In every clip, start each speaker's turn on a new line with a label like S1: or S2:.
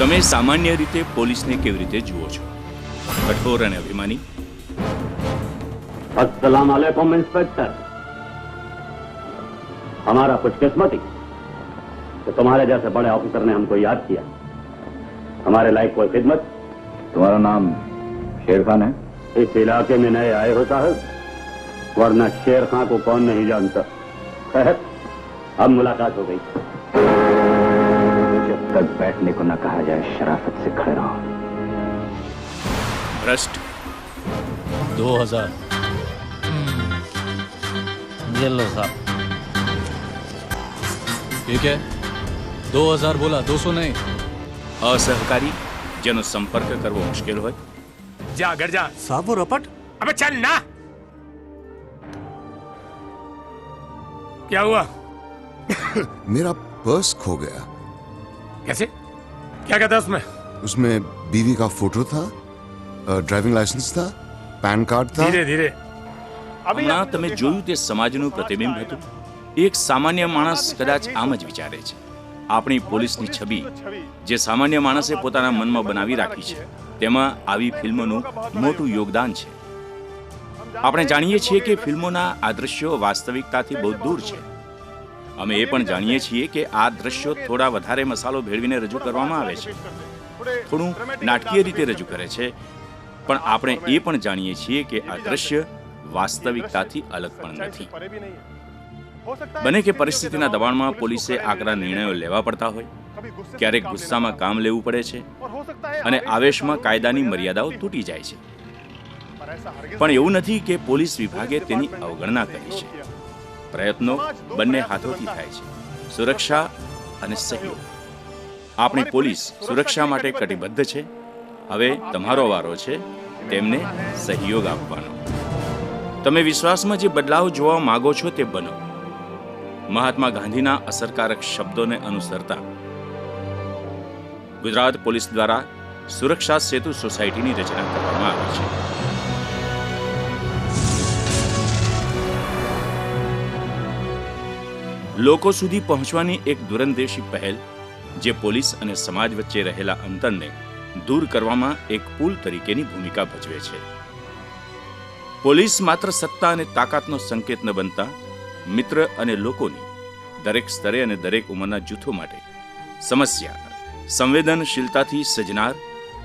S1: તમે સામાન્ય રીતે પોલીસને કેવી રીતે જુઓ છો કઠોર અને અભિમાની
S2: अस्सलाम वालेकुम इंस्पेक्टर हमारा कुछ किस्मत ही कि तुम्हारे जैसे बड़े ऑफिसर ने हमको याद किया हमारे लायक कोई खिदमत
S3: तुम्हारा नाम शेर खान है
S2: इस इलाके में नए आए होता है वरना शेर खां को कौन नहीं जानता खैर अब मुलाकात हो गई
S3: तक बैठने को न कहा जाए शराफत से खड़े रहो।
S1: भ्रष्ट।
S4: दो हज़ार।
S5: हम्म, ये लो साहब।
S4: ठीक है? दो हज़ार बोला दो सौ नहीं।
S1: असहकारी जनसंपर्क करवो मुश्किल हो।
S6: जा घर जा।
S7: साहब वो रपट?
S6: अबे चल ना। क्या हुआ?
S8: मेरा पर्स खो गया।
S6: कैसे क्या कहता है उसमें
S8: उसमें बीवी का फोटो था अ, ड्राइविंग लाइसेंस था पैन कार्ड था
S6: धीरे धीरे
S1: હમણાં તમે જોયું તે સમાજનું પ્રતિબિંબ હતું એક સામાન્ય માણસ કદાચ આમ જ વિચારે છે આપણી પોલીસની છબી જે સામાન્ય માણસે પોતાના મનમાં બનાવી રાખી છે તેમાં આવી ફિલ્મોનું મોટું યોગદાન છે આપણે જાણીએ છીએ કે ફિલ્મોના આ દ્રશ્યો વાસ્તવિકતાથી બહુ દૂર છે અમે એ પણ જાણીએ છીએ કે આ દ્રશ્યો થોડા વધારે મસાલો ભેળવીને રજૂ કરવામાં આવે છે. થોડું નાટકીય રીતે રજૂ કરે છે, પણ આપણે એ પણ જાણીએ છીએ કે આ દ્રશ્ય વાસ્તવિકતાથી અલગ પણ નથી. બને કે પરિસ્થિતિના દબાણમાં પોલીસે આકરા નિર્ણયો લેવા પડતા હોય, ક્યારેક ગુસ્સામાં કામ લેવું પડે છે, અને આવેશમાં કાયદાની મર્યાદાઓ તૂટી જાય છે. પણ એવું નથી કે પોલીસ વિભાગે તેની અવગણના કરી છે. પ્રયત્નો બંને હાથોથી થાય છે. સુરક્ષા અને સહયોગ. આપણી પોલીસ સુરક્ષા માટે કટિબદ્ધ છે. હવે તમારો વારો છે તેમને સહયોગ આપવાનો. તમે વિશ્વાસમાં જે બદલાવ જોવા માગો છો તે બનો. મહાત્મા ગાંધીના અસરકારક શબ્દોને અનુસરતા ગુજરાત પોલીસ દ્વારા સુરક્ષા સેતુ સોસાયટીની રચના કરવામાં આવી છે. લોકો સુધી પહોંચવાની એક દૂરંદેશી પહેલ, જે પોલીસ અને સમાજ વચ્ચે રહેલા અંતરને દૂર કરવામાં એક પુલ તરીકેની ભૂમિકા ભજવે છે. પોલીસ માત્ર સત્તા અને તાકાતનો સંકેત ન બનતા, મિત્ર અને લોકોની દરેક સ્તરે અને દરેક ઉંમરના જૂથો માટે સમસ્યા, સંવેદનશીલતાથી સજનાર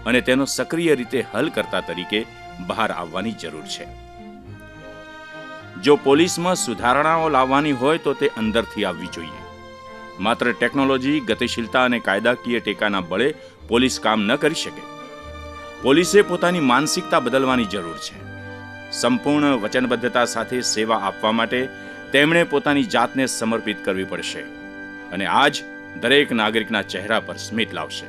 S1: અને તેનો સક્રિય રીતે હલ કરતા તરીકે બહાર આવવાની જરૂર છે. જો પોલીસમાં સુધારણાઓ લાવવાની હોય તો તે અંદરથી આવવી જોઈએ. માત્ર ટેકનોલોજી, ગતિશીલતા અને કાયદાકીય ટેકાના બળે પોલીસ કામ ન કરી શકે. પોલીસે પોતાની માનસિકતા બદલવાની જરૂર છે. સંપૂર્ણ વચનબદ્ધતા સાથે સેવા આપવા માટે તેમણે પોતાની જાતને સમર્પિત કરવી પડશે અને આજ દરેક નાગરિકના ચહેરા પર સ્મિત લાવશે.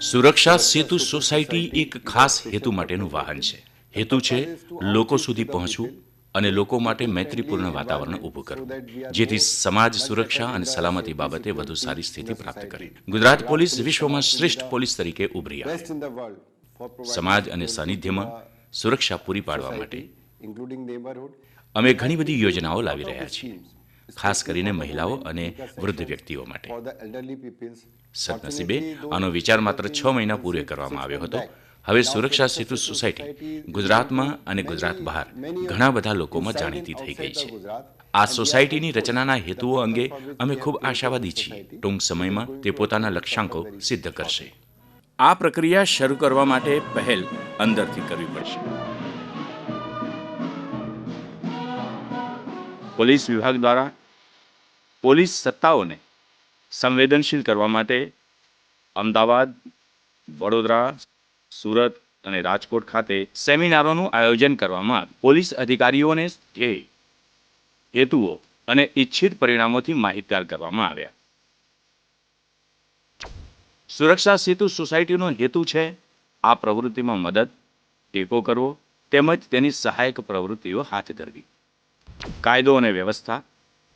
S1: સુરક્ષા સેતુ સોસાયટી એક ખાસ હેતુ માટેનું વાહન છે. હેતુ છે લોકો સુધી પહોંચવું અને લોકો માટે મૈત્રીપૂર્ણ વાતાવરણ ઊભું કરવું જેથી સમાજ સુરક્ષા અને સલામતી બાબતે વધુ સારી સ્થિતિ પ્રાપ્ત કરે. ગુજરાત પોલીસ વિશ્વમાં શ્રેષ્ઠ પોલીસ તરીકે ઉભરી આવે. સમાજ અને સાનિધ્યમાં સુરક્ષા પૂરી પાડવા માટે અમે ઘણી બધી યોજનાઓ લાવી રહ્યા છીએ ખાસ કરીને મહિલાઓ અને વૃદ્ધ વ્યક્તિઓ માટે. સદનસીબે આનો વિચાર માત્ર છ મહિના પૂરે કરવામાં આવ્યો હતો. હવે સુરક્ષા સેતુ સોસાયટી, ગુજરાતમાં અને ગુજરાત બહાર ઘણા બધા લોકોમાં જાણીતી થઈ ગઈ છે. આ સોસાયટીની રચનાના હેતુઓ અંગે અમે ખૂબ આશાવાદી છીએ. ટૂંક સમયમાં તે પોતાના લક્ષ્યાંકો સિદ્ધ કરશે. આ પ્રક્રિયા શરૂ કરવા માટે પહેલ અંદરથી કરવી પડશે. પોલીસ વિભાગ દ્વારા પોલીસ સત્તાઓને સંવેદનશીલ કરવા માટે અમદાવાદ, વડોદરા સુરત અને રાજકોટ ખાતે સેમિનારોનું આયોજન કરવામાં પોલીસ અધિકારીઓને તે હેતુઓ અને ઇચ્છિત પરિણામોથી માહિતગાર કરવામાં આવ્યા. સુરક્ષા સેતુ સોસાયટીનો હેતુ છે આ પ્રવૃત્તિમાં મદદ, ટેકો કરવો તેમજ તેની સહાયક પ્રવૃત્તિઓ હાથ ધરવી. કાયદો અને વ્યવસ્થા,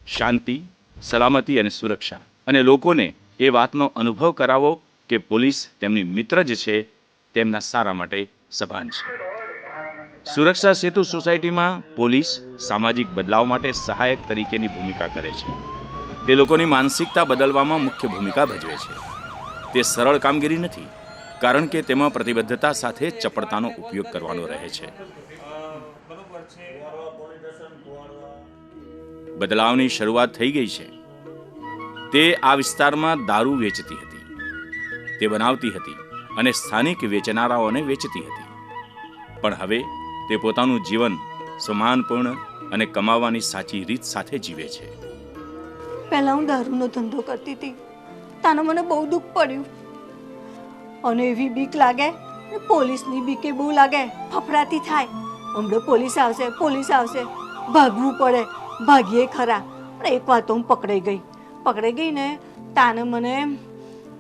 S1: શાંતિ, સલામતી અને સુરક્ષા. અને લોકોને એ વાતનો અનુભવ કરાવો કે પોલીસ તેમની મિત્ર જ છે તેમના સારા માટે સભાન છે. સુરક્ષા સેતુ સોસાયટીમાં પોલીસ સામાજિક બદલાવ માટે સહાયક તરીકેની ભૂમિકા કરે છે. તે લોકોની માનસિકતા બદલવામાં મુખ્ય ભૂમિકા ભજવે છે. તે સરળ કામગીરી નથી, કારણ કે તેમાં પ્રતિબદ્ધતા સાથે ચપળતાનો ઉપયોગ કરવાનો રહે છે. બદલાવની શરૂઆત થઈ ગઈ છે. તે આ વિસ્તારમાં દારૂ વેચતી હતી. તે બનાવતી હતી. અને સ્થાનિક વેચનારાઓને વેચતી હતી. પણ હવે તે પોતાનું જીવન સમાનપૂર્ણ અને કમાવાની સાચી રીત સાથે જીવે છે.
S7: પહેલાં હું દારૂનો ધંધો કરતી હતી. તાનો મને બહુ દુઃખ પડ્યું. અને એવી બીક લાગે પોલીસની બીકે બહુ લાગે, ફફડાતી થાય. હમણાં પોલીસ આવશે પોલીસ આવશે. ભાગવું પડે, ભાગીએ ખરા. પણ એક વાર તો હું પકડાઈ ગઈ. પકડાઈ ગઈ ને તાને મને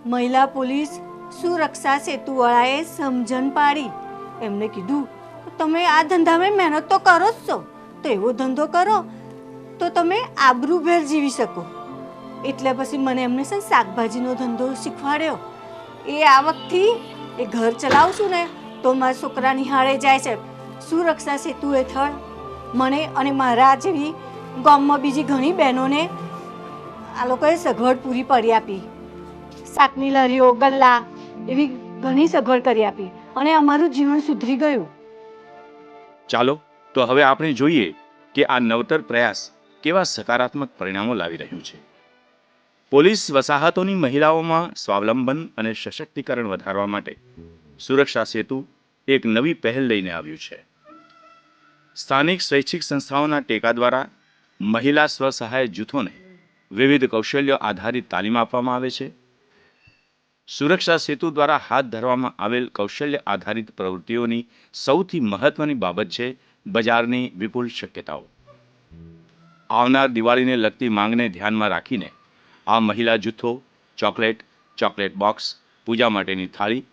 S7: મહિલા પોલીસ સુરક્ષા સેતુવાળાએ સમજણ પાડી. એમને કીધું, તમે આ ધંધામાં મહેનત તો કરો જ છો. તો એવો ધંધો કરો, તો તમે આબરૂભેર જીવી શકો. એટલે પછી મને એમને છે શાકભાજીનો ધંધો શીખવાડ્યો. એ આવકથી એ ઘર ચલાવશું ને, તો મારા છોકરા નિહાળે જાય છે. સુરક્ષા સેતુ હેઠળ મને અને મારા જેવી ગામમાં બીજી ઘણી બહેનોને આ લોકોએ સગવડ પૂરી પાડી આપી. શાકની લારીઓ, ગલ્લા એવી ઘણી સગવડ કરી આપી અને અમારું જીવન સુધરી ગયું.
S1: ચાલો, તો હવે આપણે જોઈએ કે આ નવતર પ્રયાસ કેવા સકારાત્મક પરિણામો લાવી રહ્યું છે. પોલીસ વસાહતોની મહિલાઓમાં સ્વાવલંબન અને સશક્તિકરણ વધારવા માટે સુરક્ષા સેતુ એક નવી પહેલ લઈને આવ્યું છે. સ્થાનિક સ્વૈચ્છિક સંસ્થાઓના ટેકા દ્વારા મહિલા સ્વસહાય જૂથોને વિવિધ કૌશલ્યો આધારિત તાલીમ આપવામાં આવે છે. સુરક્ષા સેતુ દ્વારા હાથ ધરવામાં આવેલ કૌશલ્ય આધારિત પ્રવૃત્તિઓની સૌથી મહત્વની બાબત છે બજારની વિપુલ શક્યતાઓ. આવનાર દિવાળીને લગતી માંગને ધ્યાનમાં રાખીને આ મહિલા જૂથો ચોકલેટ ચોકલેટ બોક્સ, પૂજા માટેની થાળી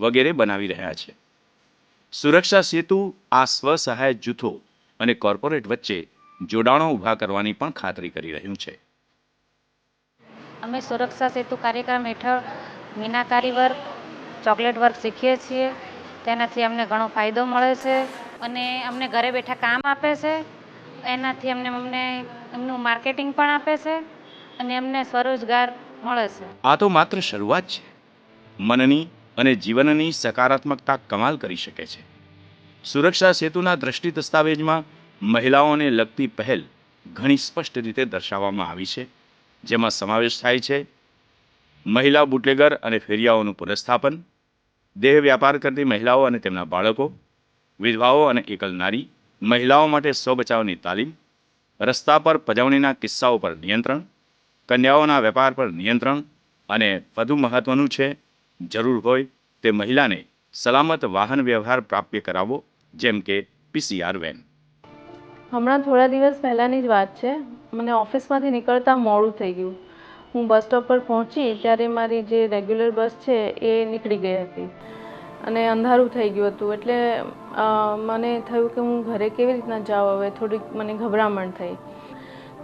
S1: વગેરે બનાવી રહ્યા છે. સુરક્ષા સેતુ આ સ્વસહાય જૂથો અને કોર્પોરેટ વચ્ચે જોડાણો ઊભા કરવાની પણ ખાતરી કરી રહ્યું છે.
S9: અમે સુરક્ષા સેતુ કાર્યક્રમ હેઠળ મીનાકારી વર્ક ચોકલેટ વર્ક શીખીએ છીએ. તેનાથી અમને ઘણો ફાયદો મળે છે અને અમને ઘરે બેઠા કામ આપે છે. એનાથી અમને અમને એમનું માર્કેટિંગ પણ આપે છે અને અમને સ્વરોજગાર મળે છે.
S1: આ તો માત્ર શરૂઆત છે. મનની અને જીવનની સકારાત્મકતા કમાલ કરી શકે છે. સુરક્ષા સેતુના દ્રષ્ટિ દસ્તાવેજમાં મહિલાઓને લગતી પહેલ ઘણી સ્પષ્ટ રીતે દર્શાવવામાં આવી છે, જેમાં સમાવેશ થાય છે મહિલા બુટલેગર અને ફેરિયાઓનું પુનઃસ્થાપન, દેહ વ્યાપાર કરતી મહિલાઓ અને તેમના બાળકો, વિધવાઓ અને એકલ નારી, મહિલાઓ માટે સ્વ બચાવની તાલીમ, રસ્તા પર પજવણીના કિસ્સાઓ પર નિયંત્રણ, કન્યાઓના વેપાર પર નિયંત્રણ અને વધુ મહત્વનું છે, જરૂર હોય તે મહિલાને સલામત વાહન વ્યવહાર પ્રાપ્ય કરાવવો, જેમ કે પીસીઆર વેન.
S10: હમણાં થોડા દિવસ પહેલાંની જ વાત છે. મને ઓફિસમાંથી નીકળતા મોડું થઈ ગયું. હું બસ સ્ટોપ પર પહોંચી ત્યારે મારી જે રેગ્યુલર બસ છે એ નીકળી ગઈ હતી. અને અંધારું થઈ ગયું હતું. એટલે મને થયું કે હું ઘરે કેવી રીતના જાઉં? હવે થોડીક મને ગભરામણ થઈ.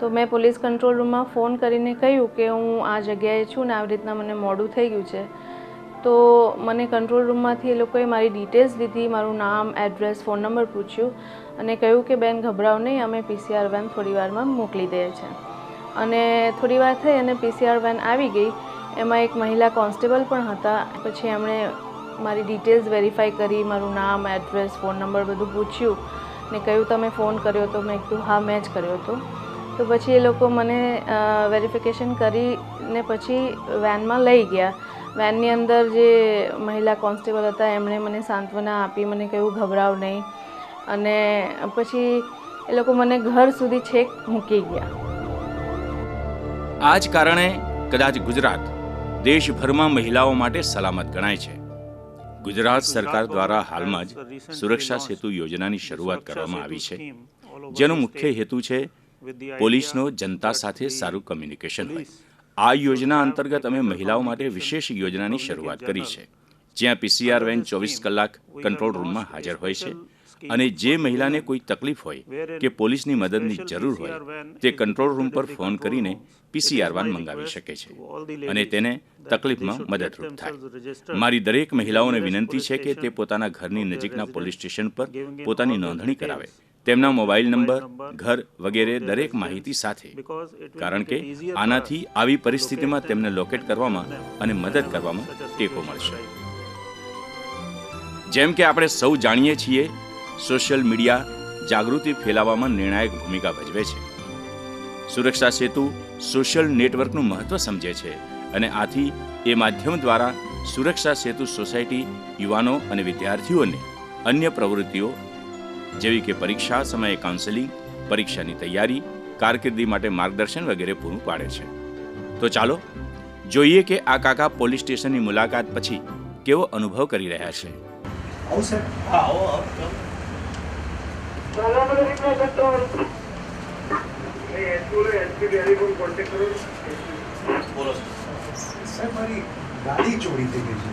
S10: તો મેં પોલીસ કંટ્રોલ રૂમમાં ફોન કરીને કહ્યું કે હું આ જગ્યાએ છું ને આવી રીતના મને મોડું થઈ ગયું છે. તો મને કંટ્રોલ રૂમમાંથી એ લોકોએ મારી ડિટેલ્સ લીધી મારું નામ, એડ્રેસ, ફોન નંબર પૂછ્યું અને કહ્યું કે, બેન, ગભરાવ નહીં. અમે પીસીઆર વેન થોડી વારમાં મોકલી દઈએ છે અને થોડી વાર થઈ અને પીસીઆર વેન આવી ગઈ, એમાં એક મહિલા કોન્સ્ટેબલ પણ હતા. પછી એમણે મારી ડિટેલ્સ વેરીફાઈ કરી, મારું નામ, એડ્રેસ, ફોન નંબર બધું પૂછ્યું ને કહ્યું, તમે ફોન કર્યો તો? મેં કીધું, હા, મેં જ કર્યો હતો. તો પછી એ લોકો મને વેરિફિકેશન કરીને પછી વેનમાં લઈ ગયા. વેનની અંદર જે મહિલા કોન્સ્ટેબલ હતા, એમણે મને સાંત્વના આપી, મને કહ્યું, ગભરાવ નહીં. અને પછી એ લોકો મને ઘર સુધી છેક મૂકી ગયા.
S1: આ જ કારણે કદાચ ગુજરાત દેશભરમાં મહિલાઓ માટે સલામત ગણાય છે. ગુજરાત સરકાર દ્વારા હાલમાં જ સુરક્ષા સેતુ યોજનાની શરૂઆત કરવામાં આવી છે. જેનો મુખ્ય હેતુ છે પોલીસનો જનતા સાથે સારું કમ્યુનિકેશન હોય. આ યોજના અંતર્ગત અમે મહિલાઓ માટે વિશેષ યોજનાની શરૂઆત કરી છે. જ્યાં પીસીઆર વેન ચોવીસ કલાક કંટ્રોલ રૂમમાં હાજર હોય છે. અને જે મહિલાને કોઈ તકલીફ હોય કે પોલીસની મદદની જરૂર હોય, તે કંટ્રોલ રૂમ પર ફોન કરીને પીસીઆર વાન મંગાવી શકે છે અને તેને તકલીફમાં મદદરૂપ થાય. મારી દરેક મહિલાઓને વિનંતી છે કે તે પોતાના ઘરની નજીકના પોલીસ સ્ટેશન પર પોતાની નોંધણી કરાવે. તેમના મોબાઈલ નંબર, ઘર વગેરે દરેક માહિતી સાથે, કારણ કે આનાથી આવી પરિસ્થિતિમાં તેમને લોકેટ કરવામાં અને મદદ કરવામાં ટેકો મળશે. જેમ કે આપણે સૌ જાણીએ છીએ સોશિયલ મીડિયા જાગૃતિ ફેલાવવામાં નિર્ણાયક ભૂમિકા ભજવે છે. સુરક્ષા સેતુ સોશિયલ નેટવર્કનું મહત્વ સમજે છે અને આથી એ માધ્યમ દ્વારા સુરક્ષા સેતુ સોસાયટી યુવાનો અને વિદ્યાર્થીઓને અન્ય પ્રવૃત્તિઓ જેવી કે પરીક્ષા સમયે કાઉન્સેલિંગ પરીક્ષાની તૈયારી કારકિર્દી માટે માર્ગદર્શન વગેરે પૂરું પાડે છે. તો ચાલો જોઈએ કે આ કાકા પોલીસ સ્ટેશનની મુલાકાત પછી કેવો અનુભવ કરી રહ્યા છે.
S11: સાહેબ મારી ગાડી ચોરી થઈ ગઈ છે.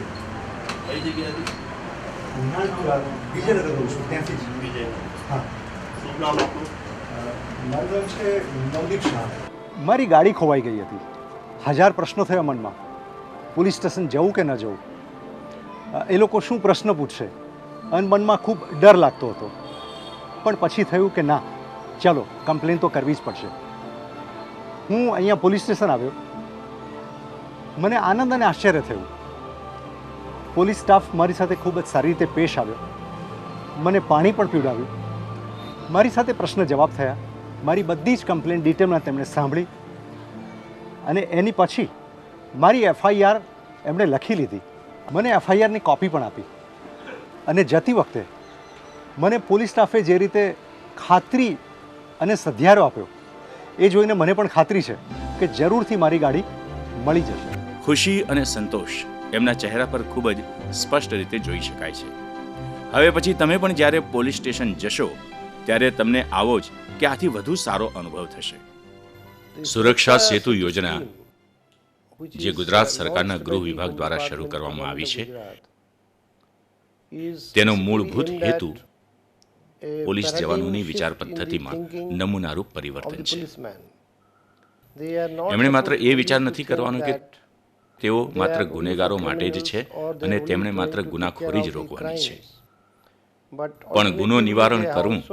S11: કઈ જગ્યાએથી? વિજયનગર રહું છું ત્યાંથી જ. વિજય હા. શું નામ આપનું? મારું નામ છે નવદીપ શાહ. મારી ગાડી ખોવાઈ ગઈ હતી. હજાર પ્રશ્નો થયા મનમાં. પોલીસ સ્ટેશન જવું કે ન જવું? એ લોકો શું પ્રશ્ન પૂછશે? અને મનમાં ખૂબ ડર લાગતો હતો. પણ પછી થયું કે ના? ચાલો, કમ્પ્લેન તો કરવી જ પડશે. હું અહીંયા પોલીસ સ્ટેશન આવ્યો. મને આનંદ અને આશ્ચર્ય થયું. પોલીસ સ્ટાફ મારી સાથે ખૂબ જ સારી રીતે પેશ આવ્યો. મને પાણી પણ પીવડાવ્યું. મારી સાથે પ્રશ્ન જવાબ થયા. મારી બધી જ કમ્પ્લેન ડિટેલમાં તેમણે સાંભળી. અને એની પછી મારી એફઆઈઆર એમણે લખી લીધી. મને એફઆઈઆરની કોપી પણ આપી. અને જતી વખતે મને પોલીસ સ્ટાફે જે રીતે ખાતરી અને સધિયારો આપ્યો એ જોઈને મને પણ ખાતરી છે કે જરૂરથી મારી ગાડી મળી જશે.
S1: ખુશી અને સંતોષ એમના ચહેરા પર ખૂબ જ સ્પષ્ટ રીતે જોઈ શકાય છે. હવે પછી તમે પણ જ્યારે પોલીસ સ્ટેશન જશો ત્યારે તમને આવો જ કે આથી વધુ સારો અનુભવ થશે. સુરક્ષા સેતુ યોજના જે ગુજરાત સરકારના ગૃહ વિભાગ દ્વારા શરૂ કરવામાં આવી છે તેનો મૂળભૂત હેતુ પોલીસ જવાનોની વિચાર પદ્ધતિમાં નમૂનારૂપ પરિવર્તન છે. એમણે માત્ર એ વિચાર નથી કરવાનો કે તેઓ માત્ર ગુનેગારો માટે જ છે અને તેમણે માત્ર ગુનાખોરી જ રોકવાની છે. પણ ગુનો નિવારણ કરવું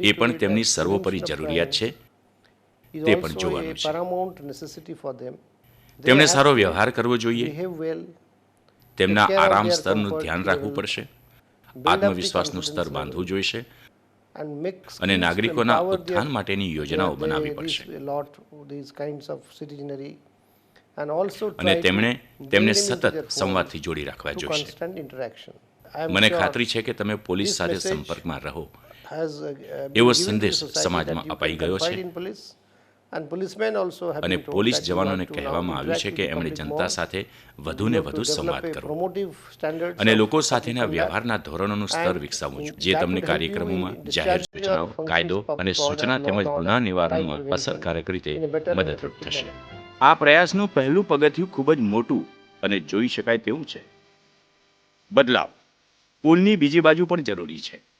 S1: એ પણ તેમની સર્વોપરી જરૂરિયાત છે. તે પણ જોવાનું છે. તેમણે સારો વ્યવહાર કરવો જોઈએ. તેમના આરામ સ્તરનું ધ્યાન રાખવું પડશે. આત્મવિશ્વાસનું સ્તર બાંધવું જોઈશે. અને નાગરિકોના ઉત્થાન માટેની યોજનાઓ બનાવવી પડશે. અને તેમણે તેમને સતત સંવાદથી જોડી રાખવા જોઈશે મને ખાતરી છે કે તમે પોલીસ સાથે સંપર્કમાં રહો. એવો સંદેશ સમાજમાં અપાઈ ગયો છે. અને પોલીસ જવાનોને કહેવામાં આવ્યું છે કે એમણે જનતા સાથે વધુને વધુ સંવાદ કરવો અને લોકો સાથેના વ્યવહારના ધોરણોનું સ્તર વિકસાવવું જોઈએ. જે તમને કાર્યક્રમોમાં જાહેર સૂચનાઓ કાયદો અને સૂચના તેમજ ગુના નિવારણમાં અસરકારક રીતે મદદરૂપ થશે. આ પ્રયાસનું પહેલું પગથિયું ખૂબ જ મોટું અને જોઈ શકાય તેવું છે. બદલાવ. પુલની બીજી બાજુ પણ જરૂરી છે.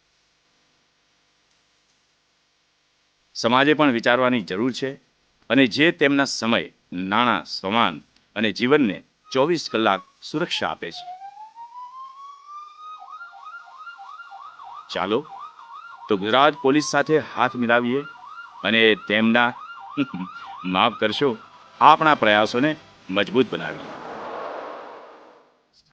S1: સમાજે પણ વિચારવાની જરૂર છે અને જે તેમના સમય, નાણાં, સમાન અને જીવનને ચોવીસ કલાક સુરક્ષા આપે છે. ચાલો, તો ગુજરાત પોલીસ સાથે હાથ મિલાવીએ અને તેમના માફ કરશો, આપણા પ્રયાસોને મજબૂત બનાવીએ.